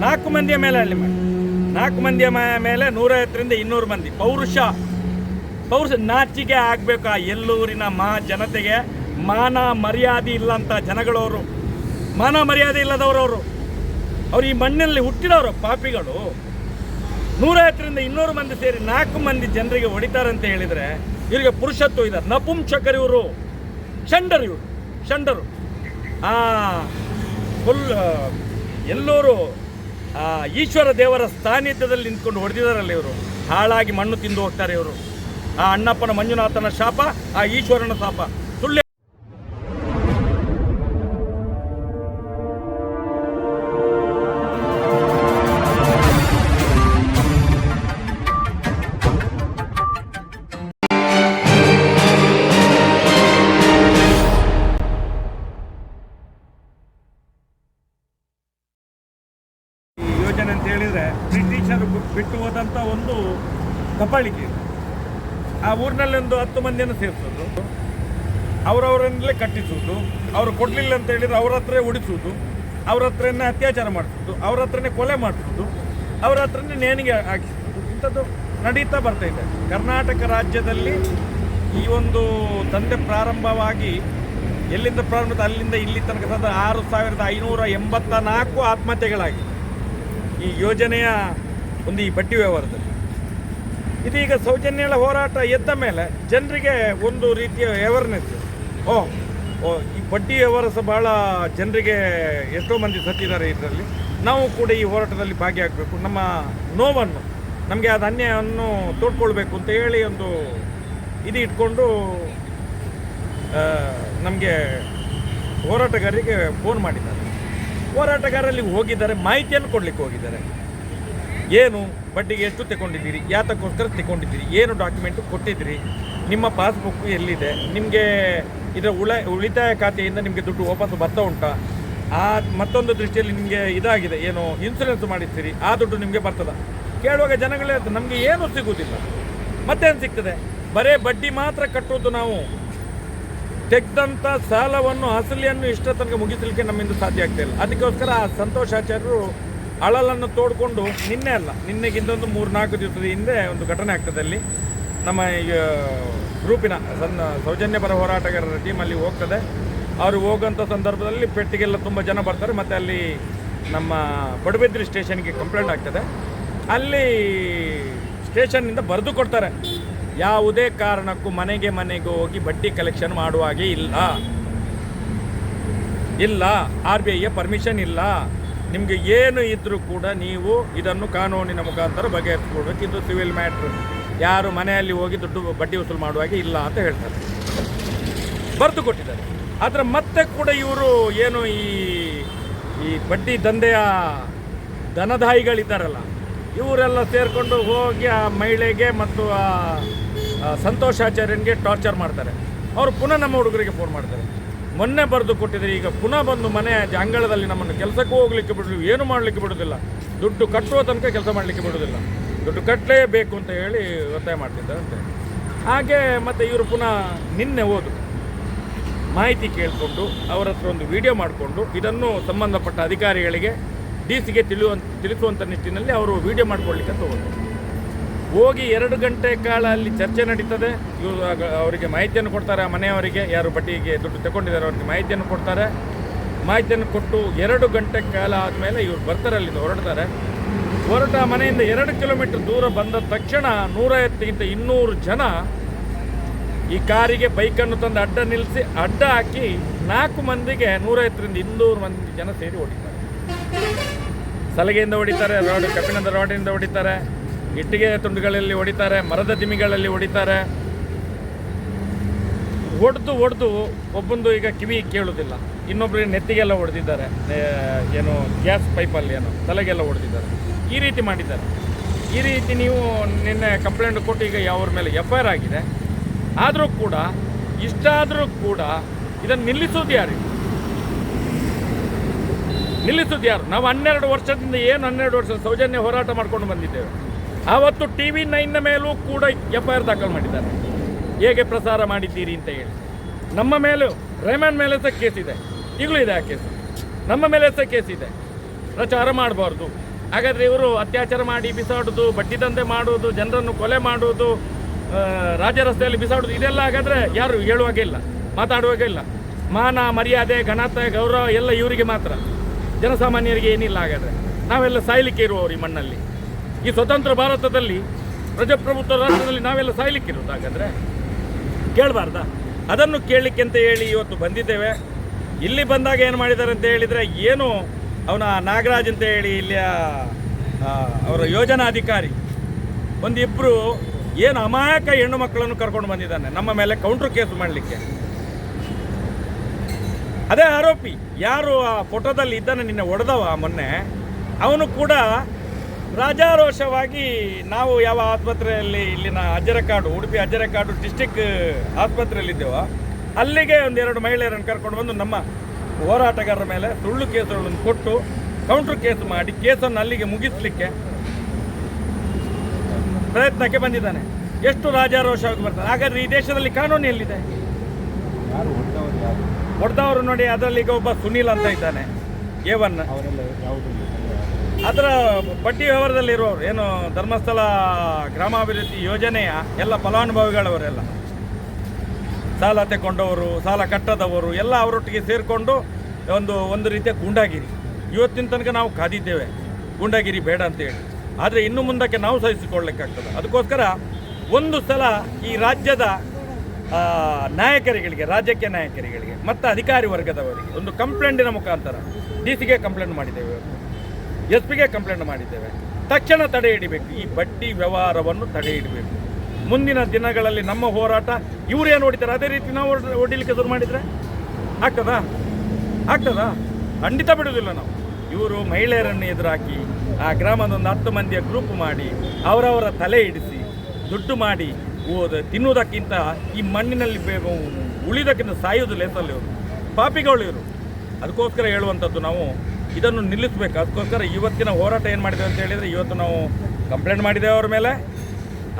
ನಾಲ್ಕು ಮಂದಿಯ ಮೇಲೆ ಅಲ್ಲಿ ಮಾಡಿ. ನಾಲ್ಕು ಮಂದಿಯ ಮ- ಮೇಲೆ ನೂರೈವತ್ತರಿಂದ ಇನ್ನೂರು ಮಂದಿ. ಪೌರುಷ ಪೌರುಷ ನಾಚಿಕೆ ಆಗಬೇಕು ಆ ಎಲ್ಲೂರಿನ ಮಹಾ ಜನತೆಗೆ. ಮಾನ ಮರ್ಯಾದೆ ಇಲ್ಲಂಥ ಜನಗಳವರು, ಮಾನ ಮರ್ಯಾದೆ ಇಲ್ಲದವರವರು. ಅವ್ರು ಈ ಮಣ್ಣಿನಲ್ಲಿ ಹುಟ್ಟಿದವರು ಪಾಪಿಗಳು. ನೂರೈವತ್ತರಿಂದ ಇನ್ನೂರು ಮಂದಿ ಸೇರಿ ನಾಲ್ಕು ಮಂದಿ ಜನರಿಗೆ ಹೊಡಿತಾರೆ ಅಂತ ಹೇಳಿದರೆ ಇವರಿಗೆ ಪುರುಷತ್ವ ಇದ್ದಾರೆ ನಪುಂಸಕರು ಇವರು. ಷಂಡರು ಇವರು. ಷಂಡರು ಆ, ಫುಲ್, ಎಲ್ಲರೂ ಈಶ್ವರ ದೇವರ ಸಾನ್ನಿಧ್ಯದಲ್ಲಿ ನಿಂತ್ಕೊಂಡು ಹೊಡೆದಿದ್ದಾರಲ್ಲ ಇವರು. ಹಾಳಾಗಿ ಮಣ್ಣು ತಿಂದು ಹೋಗ್ತಾರೆ ಇವರು. ಆ ಅಣ್ಣಪ್ಪನ ಮಂಜುನಾಥನ ಶಾಪ, ಆ ಈಶ್ವರನ ಶಾಪ. ಯೋಜನೆ ಅಂತ ಹೇಳಿದರೆ ಬ್ರಿಟಿಷರು ಬಿಟ್ಟು ಹೋದಂಥ ಒಂದು ಕಪಾಳಿಕೆ ಆ ಊರಿನಲ್ಲಿ ಒಂದು ಹತ್ತು ಮಂದಿಯನ್ನು ಸೇರಿಸೋದು. ಅವರವರನ್ನೇ ಕಟ್ಟಿಸುವುದು ಅವರು ಕೊಡಲಿಲ್ಲ ಅಂತ ಹೇಳಿದರೆ ಅವ್ರ ಹತ್ರ ಉಡಿಸುವುದು ಅವ್ರ ಹತ್ರನೇ ಅತ್ಯಾಚಾರ ಮಾಡಿಸೋದು. ಅವ್ರ ಹತ್ರನೇ ಕೊಲೆ ಮಾಡಿಸೋದು. ಅವ್ರ ಹತ್ರನೇ ನೇಣಿಗೆ ಹಾಕಿಸೋದು. ಇಂಥದ್ದು ನಡೀತಾ ಬರ್ತಾ ಇದೆ. ಕರ್ನಾಟಕ ರಾಜ್ಯದಲ್ಲಿ ಈ ಒಂದು ದಂಧೆ ಪ್ರಾರಂಭವಾಗಿ ಎಲ್ಲಿಂದ ಪ್ರಾರಂಭ, ಅಲ್ಲಿಂದ ಇಲ್ಲಿ ತನಕ ಆರು ಸಾವಿರದ ಐನೂರ ಎಂಬತ್ತ ನಾಲ್ಕು ಆತ್ಮಹತ್ಯೆಗಳಾಗಿ ಈ ಯೋಜನೆಯ ಒಂದು ಈ ಬಡ್ಡಿ ವ್ಯವಹಾರದಲ್ಲಿ. ಇದೀಗ ಸೌಜನ್ಯಗಳ ಹೋರಾಟ ಎದ್ದ ಮೇಲೆ ಜನರಿಗೆ ಒಂದು ರೀತಿಯ ಅವೇರ್ನೆಸ್ ಓ ಓ, ಈ ಬಡ್ಡಿ ವ್ಯವಹಾರ ಸಹ ಭಾಳ ಜನರಿಗೆ ಎಷ್ಟೋ ಮಂದಿ ಸತ್ತಿದ್ದಾರೆ ಇದರಲ್ಲಿ. ನಾವು ಕೂಡ ಈ ಹೋರಾಟದಲ್ಲಿ ಭಾಗಿಯಾಗಬೇಕು. ನಮ್ಮ ನೋವನ್ನು, ನಮಗೆ ಅದು ಅನ್ಯಾಯವನ್ನು ತೋಡ್ಕೊಳ್ಬೇಕು ಅಂತ ಹೇಳಿ ಒಂದು ಇದು ಇಟ್ಕೊಂಡು ನಮಗೆ ಹೋರಾಟಗಾರರಿಗೆ ಫೋನ್ ಮಾಡಿದ್ದಾರೆ. ಹೋರಾಟಗಾರಲ್ಲಿ ಹೋಗಿದ್ದಾರೆ, ಮಾಹಿತಿಯನ್ನು ಕೊಡಲಿಕ್ಕೆ ಹೋಗಿದ್ದಾರೆ. ಏನು, ಬಡ್ಡಿಗೆ ಎಷ್ಟು ತಗೊಂಡಿದ್ದೀರಿ, ಯಾತಕ್ಕೋಸ್ಕರ ತಗೊಂಡಿದ್ದೀರಿ, ಏನು ಡಾಕ್ಯುಮೆಂಟು ಕೊಟ್ಟಿದ್ದೀರಿ, ನಿಮ್ಮ ಪಾಸ್ಬುಕ್ ಎಲ್ಲಿದೆ, ನಿಮಗೆ ಇದರ ಉಳ, ಉಳಿತಾಯ ಖಾತೆಯಿಂದ ನಿಮಗೆ ದುಡ್ಡು ವಾಪಸ್ ಬರ್ತಾ ಉಂಟಾ? ಆ ಮತ್ತೊಂದು ದೃಷ್ಟಿಯಲ್ಲಿ ನಿಮಗೆ ಇದಾಗಿದೆ, ಏನು ಇನ್ಸೂರೆನ್ಸ್ ಮಾಡಿಸ್ತೀರಿ, ಆ ದುಡ್ಡು ನಿಮಗೆ ಬರ್ತದ? ಕೇಳುವಾಗ ಜನಗಳೇ ನಮಗೆ ಏನು ಸಿಗುವುದಿಲ್ಲ ಮತ್ತೇನು ಸಿಗ್ತದೆ? ಬರೇ ಬಡ್ಡಿ ಮಾತ್ರ ಕಟ್ಟುವುದು ನಾವು. ತೆಗೆದಂಥ ಸಾಲವನ್ನು, ಅಸಲಿಯನ್ನು ಇಷ್ಟ ತನಕ ಮುಗಿಸಲಿಕ್ಕೆ ನಮ್ಮಿಂದ ಸಾಧ್ಯ ಆಗ್ತಾ ಇಲ್ಲ. ಅದಕ್ಕೋಸ್ಕರ ಸಂತೋಷಾಚಾರ್ಯರು ಅಳಲನ್ನು ತೋಡಿಕೊಂಡು ನಿನ್ನೆ ಅಲ್ಲ ನಿನ್ನೆಗಿಂತ ಒಂದು ಮೂರು ನಾಲ್ಕು ದಿವಸದ ಹಿಂದೆ ಒಂದು ಘಟನೆ ಆಗ್ತದೆ ಅಲ್ಲಿ. ನಮ್ಮ ಈಗ ಗ್ರೂಪಿನ ಸಣ್ಣ ಸೌಜನ್ಯ ಪರ ಹೋರಾಟಗಾರರ ಅಲ್ಲಿ ಹೋಗ್ತದೆ. ಅವರು ಹೋಗೋಂಥ ಸಂದರ್ಭದಲ್ಲಿ ಪೆಟ್ಟಿಗೆಲ್ಲ ತುಂಬ ಜನ ಬರ್ತಾರೆ. ಮತ್ತು ಅಲ್ಲಿ ನಮ್ಮ ಪಡುಬಿದ್ರಿ ಸ್ಟೇಷನ್ಗೆ ಕಂಪ್ಲೇಂಟ್ ಆಗ್ತದೆ. ಅಲ್ಲಿ ಸ್ಟೇಷನ್ನಿಂದ ಬರೆದು ಕೊಡ್ತಾರೆ. ಯಾವುದೇ ಕಾರಣಕ್ಕೂ ಮನೆಗೆ ಮನೆಗೆ ಹೋಗಿ ಬಡ್ಡಿ ಕಲೆಕ್ಷನ್ ಮಾಡುವ ಹಾಗೆ ಇಲ್ಲ. ಇಲ್ಲ, ಆರ್ ಬಿ ಐಯ ಪರ್ಮಿಷನ್ ಇಲ್ಲ. ನಿಮಗೆ ಏನು ಇದ್ದರೂ ಕೂಡ ನೀವು ಇದನ್ನು ಕಾನೂನಿನ ಮುಖಾಂತರ ಬಗೆಹರಿಸ್ಕೊಡ್ಬೇಕು. ಇದು ಸಿವಿಲ್ ಮ್ಯಾಟ್ರ್ ಯಾರು ಮನೆಯಲ್ಲಿ ಹೋಗಿ ದುಡ್ಡು ಬಡ್ಡಿ ವಸೂಲು ಮಾಡುವ ಹಾಗೆ ಇಲ್ಲ ಅಂತ ಹೇಳ್ತಾರೆ. ಬರೆದು ಕೊಟ್ಟಿದ್ದಾರೆ. ಆದರೆ ಮತ್ತೆ ಕೂಡ ಇವರು ಏನು ಈ ಈ ಬಡ್ಡಿ ದಂಧೆಯ ದನದಾಯಿಗಳಿದ್ದಾರಲ್ಲ ಇವರೆಲ್ಲ ಸೇರಿಕೊಂಡು ಹೋಗಿ ಆ ಮಹಿಳೆಗೆ ಮತ್ತು ಆ ಸಂತೋಷಾಚಾರ್ಯನಿಗೆ ಟಾರ್ಚರ್ ಮಾಡ್ತಾರೆ. ಅವರು ಪುನಃ ನಮ್ಮ ಹುಡುಗರಿಗೆ ಫೋನ್ ಮಾಡ್ತಾರೆ. ಮೊನ್ನೆ ಬರೆದು ಕೊಟ್ಟಿದ್ದಾರೆ, ಈಗ ಪುನಃ ಬಂದು ಮನೆ ಅಂಗಳದಲ್ಲಿ ನಮ್ಮನ್ನು ಕೆಲಸಕ್ಕೂ ಹೋಗ್ಲಿಕ್ಕೆ ಬಿಡೋದು ಏನು ಮಾಡಲಿಕ್ಕೆ ಬಿಡೋದಿಲ್ಲ. ದುಡ್ಡು ಕಟ್ಟುವ ತನಕ ಕೆಲಸ ಮಾಡಲಿಕ್ಕೆ ಬಿಡೋದಿಲ್ಲ. ದುಡ್ಡು ಕಟ್ಟಲೇಬೇಕು ಅಂತ ಹೇಳಿ ಒತ್ತಾಯ ಮಾಡ್ತಿದ್ದಾರಂತೆ ಹಾಗೆ ಮತ್ತು ಇವರು ಪುನಃ ನಿನ್ನೆ ಓದು ಮಾಹಿತಿ ಕೇಳಿಕೊಂಡು ಅವರ ಹತ್ರ ಒಂದು ವಿಡಿಯೋ ಮಾಡಿಕೊಂಡು ಇದನ್ನು ಸಂಬಂಧಪಟ್ಟ ಅಧಿಕಾರಿಗಳಿಗೆ, ಡಿ ಸಿಗೆ ತಿಳಿಯುವಂತ ತಿಳಿಸುವಂಥ ನಿಟ್ಟಿನಲ್ಲಿ ಅವರು ವಿಡಿಯೋ ಮಾಡಿಕೊಳ್ಳಿಕ್ಕೆ ಅಂತ ಹೋಗಿ ಎರಡು ಗಂಟೆ ಕಾಲ ಅಲ್ಲಿ ಚರ್ಚೆ ನಡೀತದೆ. ಇವರು ಅವರಿಗೆ ಮಾಹಿತಿಯನ್ನು ಕೊಡ್ತಾರೆ, ಆ ಮನೆಯವರಿಗೆ ಯಾರು ಬಡ್ಡಿಗೆ ದುಡ್ಡು ತಗೊಂಡಿದ್ದಾರೆ ಅವರಿಗೆ ಮಾಹಿತಿಯನ್ನು ಕೊಡ್ತಾರೆ. ಮಾಹಿತಿಯನ್ನು ಕೊಟ್ಟು ಎರಡು ಗಂಟೆ ಕಾಲ ಆದಮೇಲೆ ಇವರು ಬರ್ತಾರೆ, ಅಲ್ಲಿಂದ ಹೊರಡ್ತಾರೆ. ಹೊರಟ ಮನೆಯಿಂದ ಎರಡು ಕಿಲೋಮೀಟರ್ ದೂರ ಬಂದ ತಕ್ಷಣ ನೂರೈವತ್ತಿಗಿಂತ ಇನ್ನೂರು ಜನ ಈ ಕಾರಿಗೆ ಬೈಕನ್ನು ತಂದು ಅಡ್ಡ ನಿಲ್ಲಿಸಿ ಅಡ್ಡ ಹಾಕಿ ನಾಲ್ಕು ಮಂದಿಗೆ ನೂರೈವತ್ತರಿಂದ ಇನ್ನೂರು ಮಂದಿ ಜನ ಸೇರಿ ಹೊಡಿತಾರೆ ಸಲಗೆಯಿಂದ ಹೊಡಿತಾರೆ, ರೋಡ್ ಕಬ್ಬಿಣದ ರಾಡಿನಿಂದ ಹೊಡಿತಾರೆ. ಇಟ್ಟಿಗೆ ತುಂಡುಗಳಲ್ಲಿ ಹೊಡಿತಾರೆ, ಮರದ ದಿಮಿಗಳಲ್ಲಿ ಹೊಡಿತಾರೆ. ಹೊಡೆದು ಹೊಡೆದು ಒಬ್ಬಂದು ಈಗ ಕಿವಿ ಕೇಳೋದಿಲ್ಲ. ಇನ್ನೊಬ್ಬರಿಗೆ ನೆತ್ತಿಗೆಲ್ಲ ಹೊಡೆದಿದ್ದಾರೆ. ಏನು, ಗ್ಯಾಸ್ ಪೈಪಲ್ಲಿ ಏನೋ, ತಲೆಗೆಲ್ಲ ಹೊಡೆದಿದ್ದಾರೆ. ಈ ರೀತಿ ಮಾಡಿದ್ದಾರೆ. ಈ ರೀತಿ ನೀವು ನಿನ್ನೆ ಕಂಪ್ಲೇಂಟ್ ಕೊಟ್ಟು ಈಗ ಯಾವ್ರ ಮೇಲೆ ಎಫ್ ಐ ಆಗಿದೆ. ಆದರೂ ಕೂಡ, ಇಷ್ಟಾದರೂ ಕೂಡ ಇದನ್ನು ನಿಲ್ಲಿಸೋದು ಯಾರು? ನಿಲ್ಲಿಸೋದು ಯಾರು? ನಾವು ಹನ್ನೆರಡು ವರ್ಷದಿಂದ ಏನು ಹನ್ನೆರಡು ವರ್ಷ ಸೌಜನ್ಯ ಹೋರಾಟ ಮಾಡ್ಕೊಂಡು ಬಂದಿದ್ದೇವೆ. ಆವತ್ತು ಟಿ ವಿ ನೈನ್ನ ಮೇಲೂ ಕೂಡ ಎಫ್ ಐ ಆರ್ ದಾಖಲು ಮಾಡಿದ್ದಾರೆ. ಹೇಗೆ ಪ್ರಸಾರ ಮಾಡಿದ್ದೀರಿ ಅಂತ ಹೇಳಿ. ನಮ್ಮ ಮೇಲೂ ರೆಹಮಾನ್ ಮೇಲೆ ಸಹ ಕೇಸ್ ಇದೆ. ಈಗಲೂ ಇದೆ ಆ ಕೇಸ್. ನಮ್ಮ ಮೇಲೆ ಸಹ ಕೇಸ್ ಇದೆ. ಪ್ರಚಾರ ಮಾಡಬಾರ್ದು. ಹಾಗಾದರೆ ಇವರು ಅತ್ಯಾಚಾರ ಮಾಡಿ ಬಿಸಾಡೋದು, ಬಡ್ಡಿ ದಂಧೆ ಮಾಡುವುದು, ಜನರನ್ನು ಕೊಲೆ ಮಾಡುವುದು ರಾಜ ರಸ್ತೆಯಲ್ಲಿ ಬಿಸಾಡೋದು ಇದೆಲ್ಲ ಹಾಗಾದರೆ ಯಾರು ಹೇಳುವಾಗೆ ಇಲ್ಲ, ಮಾತಾಡುವಾಗೆ ಇಲ್ಲ. ಮಾನ, ಮರ್ಯಾದೆ ಘನತೆ ಗೌರವ ಎಲ್ಲ ಇವರಿಗೆ ಮಾತ್ರ. ಜನಸಾಮಾನ್ಯರಿಗೆ ಏನಿಲ್ಲ ಹಾಗಾದರೆ. ನಾವೆಲ್ಲ ಸಾಯ್ಲಿಕ್ಕೆ ಇರುವವರು ಈ ಮಣ್ಣಲ್ಲಿ. ಈ ಸ್ವತಂತ್ರ ಭಾರತದಲ್ಲಿ ಪ್ರಜಾಪ್ರಭುತ್ವ ರಾಷ್ಟ್ರದಲ್ಲಿ ನಾವೆಲ್ಲ ಸಾಯ್ಲಿಕ್ಕಿರೋದು ಹಾಗಾದರೆ? ಕೇಳಬಾರ್ದಾ? ಅದನ್ನು ಕೇಳಲಿಕ್ಕೆ ಅಂತ ಹೇಳಿ ಇವತ್ತು ಬಂದಿದ್ದೇವೆ. ಇಲ್ಲಿ ಬಂದಾಗ ಏನು ಮಾಡಿದ್ದಾರೆ ಅಂತ ಹೇಳಿದರೆ ಏನು ಅವನ ನಾಗರಾಜ್ ಅಂತ ಹೇಳಿ ಇಲ್ಲಿಯ ಅವರ ಯೋಜನಾಧಿಕಾರಿ ಒಂದಿಬ್ಬರು ಏನು ಅಮಾಯಕ ಹೆಣ್ಣು ಮಕ್ಕಳನ್ನು ಕರ್ಕೊಂಡು ಬಂದಿದ್ದಾನೆ, ನಮ್ಮ ಮೇಲೆ ಕೌಂಟ್ರ್ ಕೇಸ್ ಮಾಡಲಿಕ್ಕೆ. ಅದೇ ಆರೋಪಿ, ಯಾರು ಆ ಫೋಟೋದಲ್ಲಿ ಇದ್ದಾನೆ, ನಿನ್ನೆ ಹೊಡೆದವ ಮೊನ್ನೆ, ಅವನು ಕೂಡ ರಾಜಾರೋಷವಾಗಿ ನಾವು ಯಾವ ಆಸ್ಪತ್ರೆಯಲ್ಲಿ ಇಲ್ಲಿನ ಅಜ್ಜರಕಾಡು ಉಡುಪಿ ಅಜ್ಜರಕಾಡು ಡಿಸ್ಟಿಕ್ ಆಸ್ಪತ್ರೆಯಲ್ಲಿದ್ದೇವೋ ಅಲ್ಲಿಗೆ ಒಂದೆರಡು ಮಹಿಳೆಯರನ್ನು ಕರ್ಕೊಂಡು ಬಂದು ನಮ್ಮ ಹೋರಾಟಗಾರರ ಮೇಲೆ ಸುಳ್ಳು ಕೇಸುಗಳನ್ನು ಕೊಟ್ಟು ಕೌಂಟ್ರ್ ಕೇಸ್ ಮಾಡಿ ಕೇಸನ್ನು ಅಲ್ಲಿಗೆ ಮುಗಿಸ್ಲಿಕ್ಕೆ ಪ್ರಯತ್ನಕ್ಕೆ ಬಂದಿದ್ದಾನೆ. ಎಷ್ಟು ರಾಜಾರೋಷವಾಗಿ ಬರ್ತಾನೆ ಹಾಗಾದ್ರೆ ಈ ದೇಶದಲ್ಲಿ ಕಾನೂನು ಎಲ್ಲಿದೆ? ಯಾರು ಹೊಡೆದವರು ಯಾರು? ಹೊಡೆದವರು ನೋಡಿ ಅದರಲ್ಲಿ ಈಗ ಒಬ್ಬ ಸುನೀಲ್ ಅಂತ ಇದ್ದಾನೆ. ಏವನ್ ಅದರ ಬಡ್ಡಿ ವ್ಯವಹಾರದಲ್ಲಿ ಇರುವವರು ಏನು ಧರ್ಮಸ್ಥಳ ಗ್ರಾಮಾಭಿವೃದ್ಧಿ ಯೋಜನೆಯ ಎಲ್ಲ ಫಲಾನುಭವಿಗಳವರೆಲ್ಲ, ಸಾಲ ತೆಕೊಂಡವರು ಸಾಲ ಕಟ್ಟದವರು, ಎಲ್ಲ ಅವರೊಟ್ಟಿಗೆ ಸೇರಿಕೊಂಡು ಒಂದು ಒಂದು ರೀತಿಯ ಗೂಂಡಾಗಿರಿ. ಇವತ್ತಿನ ತನಕ ನಾವು ಕಾದಿದ್ದೇವೆ. ಗೂಂಡಾಗಿರಿ ಬೇಡ ಅಂತೇಳಿ. ಆದರೆ ಇನ್ನು ಮುಂದಕ್ಕೆ ನಾವು ಸಹಿಸಿಕೊಳ್ಳಲಿಕ್ಕಾಗ್ತದೆ ಅದಕ್ಕೋಸ್ಕರ ಒಂದು ಸಲ ಈ ರಾಜ್ಯದ ನಾಯಕರುಗಳಿಗೆ ರಾಜ್ಯಕ್ಕೆ ನಾಯಕರುಗಳಿಗೆ, ಮತ್ತು ಅಧಿಕಾರಿ ವರ್ಗದವರಿಗೆ ಒಂದು ಕಂಪ್ಲೇಂಟಿನ ಮುಖಾಂತರ, ಡಿ ಸಿಗೆ ಕಂಪ್ಲೇಂಟ್ ಮಾಡಿದ್ದೇವೆ ಎಸ್ ಪಿಗೆ ಕಂಪ್ಲೇಂಟ್ ಮಾಡಿದ್ದೇವೆ. ತಕ್ಷಣ ತಡೆ ಹಿಡಿಬೇಕು. ಈ ಬಡ್ಡಿ ವ್ಯವಹಾರವನ್ನು ತಡೆ ಹಿಡಬೇಕು. ಮುಂದಿನ ದಿನಗಳಲ್ಲಿ ನಮ್ಮ ಹೋರಾಟ, ಇವ್ರು ಏನು ಹೊಡಿತಾರೆ? ಅದೇ ರೀತಿ ನಾವು ಹೊಡ್- ಹೊಡಿಲಿಕ್ಕೆ ಶುರು ಮಾಡಿದರೆ? ಆಗ್ತದಾ? ಆಗ್ತದಾ? ಖಂಡಿತ ಬಿಡುವುದಿಲ್ಲ ನಾವು. ಇವರು ಮಹಿಳೆಯರನ್ನು ಎದುರಾಕಿ, ಆ ಗ್ರಾಮದ ಒಂದು ಹತ್ತು ಮಂದಿಯ ಗ್ರೂಪ್ ಮಾಡಿ, ಅವರವರ ತಲೆ ಹಿಡಿಸಿ, ದುಡ್ಡು ಮಾಡಿ, ಓದ, ತಿನ್ನುವುದಕ್ಕಿಂತ ಈ ಮಣ್ಣಿನಲ್ಲಿ ಉಳಿದಕ್ಕಿಂತ ಸಾಯೋದು ಲೇಸಲ್ಲಿ ಇವರು. ಪಾಪಿಗಳು ಇವರು ಅದಕ್ಕೋಸ್ಕರ ಹೇಳುವಂಥದ್ದು ನಾವು ಇದನ್ನು ನಿಲ್ಲಿಸಬೇಕು. ಅದಕ್ಕೋಸ್ಕರ ಇವತ್ತಿನ ಹೋರಾಟ ಏನು ಮಾಡಿದೆ ಅಂತ ಹೇಳಿದರೆ ಇವತ್ತು ನಾವು ಕಂಪ್ಲೇಂಟ್ ಮಾಡಿದೆ ಅವ್ರ ಮೇಲೆ,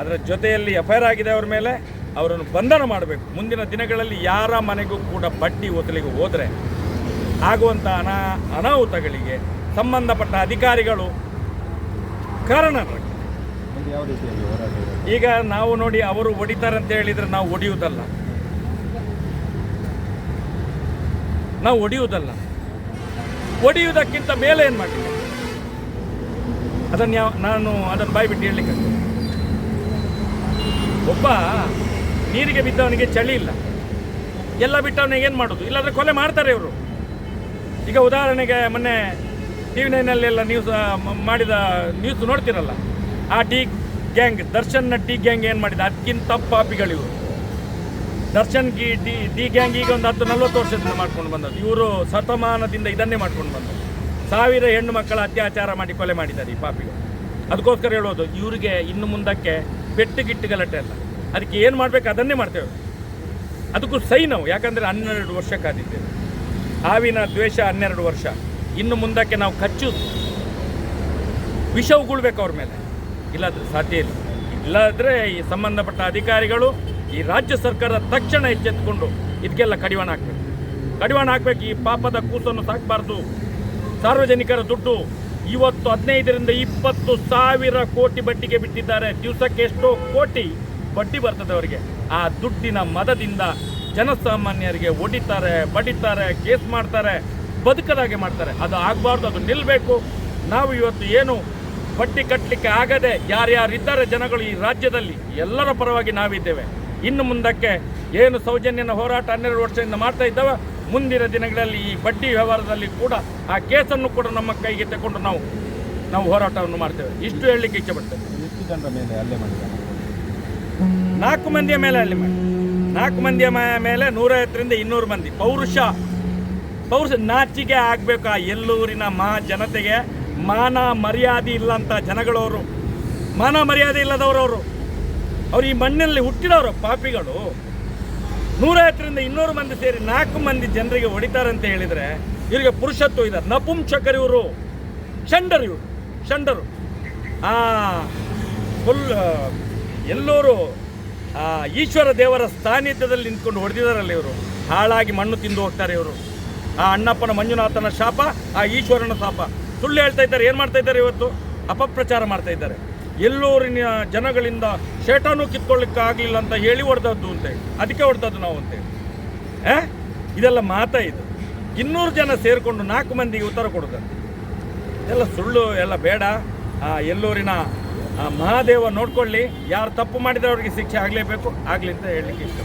ಅದರ ಜೊತೆಯಲ್ಲಿ ಎಫ್ ಆಗಿದೆ ಅವ್ರ ಮೇಲೆ, ಅವರನ್ನು ಬಂಧನ ಮಾಡಬೇಕು. ಮುಂದಿನ ದಿನಗಳಲ್ಲಿ ಯಾರ ಮನೆಗೂ ಕೂಡ ಬಡ್ಡಿ ಒತ್ತಲಿಗೆ ಹೋದರೆ ಆಗುವಂಥ ಅನಾ, ಅನಾಹುತಗಳಿಗೆ ಸಂಬಂಧಪಟ್ಟ ಅಧಿಕಾರಿಗಳು ಇರೋದು ಈಗ ನಾವು ನೋಡಿ ಅವರು ಹೊಡಿತಾರೆ ಅಂತ ಹೇಳಿದರೆ ನಾವು ಹೊಡೆಯುವುದಲ್ಲ. ನಾವು ಹೊಡೆಯುವುದಲ್ಲ. ಹೊಡೆಯುವುದಕ್ಕಿಂತ ಮೇಲೆ ಏನು ಮಾಡಿ ಅದನ್ನು ಯಾವ ನಾನು ಅದನ್ನು ಬಾಯಿ ಬಿಟ್ಟು ಹೇಳಲಿಕ್ಕೆ ಒಬ್ಬ ನೀರಿಗೆ ಬಿದ್ದವನಿಗೆ ಚಳಿ ಇಲ್ಲ. ಎಲ್ಲ ಬಿಟ್ಟವನಿಗೆ ಏನು ಮಾಡೋದು? ಇಲ್ಲಾಂದರೆ ಕೊಲೆ ಮಾಡ್ತಾರೆ ಇವರು. ಈಗ ಉದಾಹರಣೆಗೆ ಮೊನ್ನೆ ಟಿ ವಿ ನೈನಲ್ಲೆಲ್ಲ ನ್ಯೂಸ್ ಮಾಡಿದ ನ್ಯೂಸ್ ನೋಡ್ತಿರಲ್ಲ? ಆ ಟೀ ಗ್ಯಾಂಗ್ ದರ್ಶನ್ನ ಟೀ ಗ್ಯಾಂಗ್ ಏನು ಮಾಡಿದ? ಅದಕ್ಕಿಂತ ಪಾಪಿಗಳಿವರು. ದರ್ಶನ್ ಗಿ ಡಿ ಡಿ ಗ್ಯಾಂಗ್ ಈಗ ಒಂದು ಹತ್ತು ನಲ್ವತ್ತು ವರ್ಷದಿಂದ ಮಾಡ್ಕೊಂಡು ಬಂದದ್ದು. ಇವರು ಶತಮಾನದಿಂದ ಇದನ್ನೇ ಮಾಡ್ಕೊಂಡು ಬಂದರು ಸಾವಿರ ಹೆಣ್ಣು ಮಕ್ಕಳ ಅತ್ಯಾಚಾರ ಮಾಡಿ ಕೊಲೆ ಮಾಡಿದ್ದಾರೆ ಈ ಪಾಪಿಗಳು. ಅದಕ್ಕೋಸ್ಕರ ಹೇಳೋದು, ಇವರಿಗೆ ಇನ್ನು ಮುಂದಕ್ಕೆ ಪೆಟ್ಟು ಗಿಟ್ಟು ಗಲಾಟೆ ಅಲ್ಲ. ಅದಕ್ಕೆ ಏನು ಮಾಡಬೇಕು ಅದನ್ನೇ ಮಾಡ್ತೇವೆ. ಅದಕ್ಕೂ ಸೈ ನಾವು. ಯಾಕಂದರೆ ಹನ್ನೆರಡು ವರ್ಷ ಕಾದಿದ್ದೇವೆ ಹಾವಿನ ದ್ವೇಷ ಹನ್ನೆರಡು ವರ್ಷ. ಇನ್ನು ಮುಂದಕ್ಕೆ ನಾವು ಕಚ್ಚು ವಿಷ ಉಗುಳ್ಬೇಕು ಅವ್ರ ಮೇಲೆ. ಇಲ್ಲಾದ್ರೆ ಸಾಧ್ಯ ಇಲ್ಲ. ಇಲ್ಲಾದರೆ ಈ ಸಂಬಂಧಪಟ್ಟ ಅಧಿಕಾರಿಗಳು ಈ ರಾಜ್ಯ ಸರ್ಕಾರ ತಕ್ಷಣ ಎಚ್ಚೆತ್ತುಕೊಂಡು ಇದಕ್ಕೆಲ್ಲ ಕಡಿವಾಣ ಹಾಕಬೇಕು. ಕಡಿವಾಣ ಹಾಕಬೇಕು, ಈ ಪಾಪದ ಕೂಸನ್ನು ಸಾಕಬಾರ್ದು. ಸಾರ್ವಜನಿಕರ ದುಡ್ಡು ಇವತ್ತು ಹದಿನೈದರಿಂದ ಇಪ್ಪತ್ತು ಸಾವಿರ ಕೋಟಿ ಬಡ್ಡಿಗೆ ಬಿಟ್ಟಿದ್ದಾರೆ. ದಿವಸಕ್ಕೆ ಎಷ್ಟೋ ಕೋಟಿ ಬಡ್ಡಿ ಬರ್ತದೆ ಅವರಿಗೆ. ಆ ದುಡ್ಡಿನ ಮದದಿಂದ ಜನಸಾಮಾನ್ಯರಿಗೆ ಒಡಿತಾರೆ ಬಡಿತಾರೆ, ಕೇಸ್ ಮಾಡ್ತಾರೆ ಬದುಕದಾಗೆ ಮಾಡ್ತಾರೆ. ಅದು ಆಗಬಾರ್ದು, ಅದು ನಿಲ್ಲಬೇಕು ನಾವು ಇವತ್ತು ಏನು ಬಡ್ಡಿ ಕಟ್ಟಲಿಕ್ಕೆ ಆಗದೆ ಯಾರ್ಯಾರಿದ್ದಾರೆ ಜನಗಳು ಈ ರಾಜ್ಯದಲ್ಲಿ, ಎಲ್ಲರ ಪರವಾಗಿ ನಾವಿದ್ದೇವೆ. ಇನ್ನು ಮುಂದಕ್ಕೆ ಏನು ಸೌಜನ್ಯನ ಹೋರಾಟ ಹನ್ನೆರಡು ವರ್ಷದಿಂದ ಮಾಡ್ತಾ ಇದ್ದಾವೆ ಮುಂದಿನ ದಿನಗಳಲ್ಲಿ ಈ ಬಡ್ಡಿ ವ್ಯವಹಾರದಲ್ಲಿ ಕೂಡ ಆ ಕೇಸನ್ನು ಕೂಡ ನಮ್ಮ ಕೈಗೆ ತಗೊಂಡು ನಾವು ನಾವು ಹೋರಾಟವನ್ನು ಮಾಡ್ತೇವೆ. ಇಷ್ಟು ಹೇಳಲಿಕ್ಕೆ ಇಚ್ಛೆ ಪಡ್ತೇವೆ ಎಷ್ಟು ಜನರ ಮೇಲೆ ಅಲ್ಲೇ ಮಾಡಿದ್ದಾರೆ? ನಾಲ್ಕು ಮಂದಿಯ ಮೇಲೆ ಅಲ್ಲಿ ಮಾಡಿ. ನಾಲ್ಕು ಮಂದಿಯ ಮ- ಮೇಲೆ ನೂರೈವತ್ತರಿಂದ ಇನ್ನೂರು ಮಂದಿ. ಪೌರುಷ ಪೌರುಷ ನಾಚಿಕೆ ಆಗಬೇಕು ಆ ಎಲ್ಲೂರಿನ ಮಹಾ ಜನತೆಗೆ. ಮಾನ ಮರ್ಯಾದೆ ಇಲ್ಲಂಥ ಜನಗಳವರು ಮಾನ ಮರ್ಯಾದೆ ಇಲ್ಲದವರವರು. ಅವ್ರು ಈ ಮಣ್ಣಿನಲ್ಲಿ ಹುಟ್ಟಿದವರು ಪಾಪಿಗಳು. ನೂರೈವತ್ತರಿಂದ ಇನ್ನೂರು ಮಂದಿ ಸೇರಿ ನಾಲ್ಕು ಮಂದಿ ಜನರಿಗೆ ಹೊಡಿತಾರೆ ಅಂತ ಹೇಳಿದರೆ ಇವರಿಗೆ ಪುರುಷತ್ವ ಇದ್ದಾರೆ ನಪುಂಸಕರು ಇವರು. ಷಂಡರು ಇವರು. ಷಂಡರು ಫುಲ್ ಎಲ್ಲರೂ ಈಶ್ವರ ದೇವರ ಸಾನ್ನಿಧ್ಯದಲ್ಲಿ ನಿಂತ್ಕೊಂಡು ಹೊಡೆದಿದ್ದಾರಲ್ಲ ಇವರು. ಹಾಳಾಗಿ ಮಣ್ಣು ತಿಂದು ಹೋಗ್ತಾರೆ ಇವರು. ಆ ಅಣ್ಣಪ್ಪನ ಮಂಜುನಾಥನ ಶಾಪ, ಆ ಈಶ್ವರನ ಶಾಪ. ಸುಳ್ಳು ಹೇಳ್ತಾ ಇದ್ದಾರೆ. ಏನು ಮಾಡ್ತಾ ಇದ್ದಾರೆ ಇವತ್ತು? ಅಪಪ್ರಚಾರ ಮಾಡ್ತಾ ಇದ್ದಾರೆ. ಎಲ್ಲೂರಿನ ಜನಗಳಿಂದ ಶೇಟನೂ ಕಿತ್ಕೊಳ್ಳಿಕ್ಕೆ ಆಗಲಿಲ್ಲ ಅಂತ ಹೇಳಿ ಹೊಡೆದದ್ದು ಅಂತೇಳಿ ಅದಕ್ಕೆ ಹೊಡೆದದ್ದು ನಾವು ಅಂತೇಳಿ ಏ ಇದೆಲ್ಲ ಮಾತಾ ಇದು. ಇನ್ನೂರು ಜನ ಸೇರಿಕೊಂಡು ನಾಲ್ಕು ಮಂದಿಗೆ ಉತ್ತರ ಕೊಡೋದಂತೆ ಎಲ್ಲ ಸುಳ್ಳು, ಎಲ್ಲ ಬೇಡ. ಆ, ಎಲ್ಲೂರಿನ ಮಹಾದೇವ ನೋಡ್ಕೊಳ್ಳಿ. ಯಾರು ತಪ್ಪು ಮಾಡಿದರೆ ಅವರಿಗೆ ಶಿಕ್ಷೆ ಆಗಲೇಬೇಕು. ಆಗಲಿ ಅಂತ ಹೇಳಲಿಕ್ಕೆ ಇಷ್ಟ